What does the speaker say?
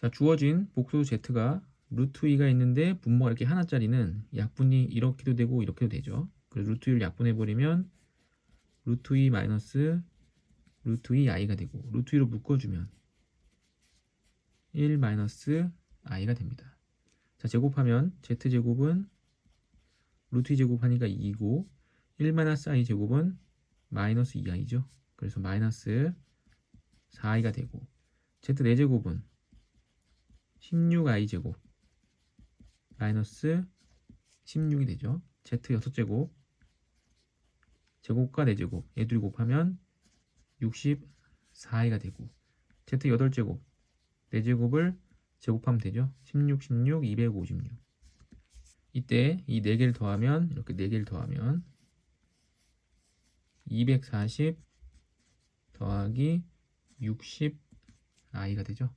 자, 주어진 복수 z가 루트 2가 있는데 분모가 이렇게 하나짜리는 약분이 이렇게도 되고 이렇게도 되죠. 그래서 루트 2를 약분해버리면 루트 2 마이너스 루트 2 i가 되고 루트 2로 묶어주면 1 마이너스 i가 됩니다. 자, 제곱하면 z제곱은 루트 2 제곱하니까 2고 1 마이너스 i 제곱은 마이너스 2i죠. 그래서 마이너스 4i가 되고 z 4제곱은 16i 제곱 마이너스 16이 되죠. z 6제곱 제곱과 4제곱 얘 둘이 곱하면 64i가 되고 z 8제곱 4제곱을 제곱하면 되죠. 16, 16, 256 이때 이 4개를 더하면 이렇게 4개를 더하면 240 더하기 60i가 되죠.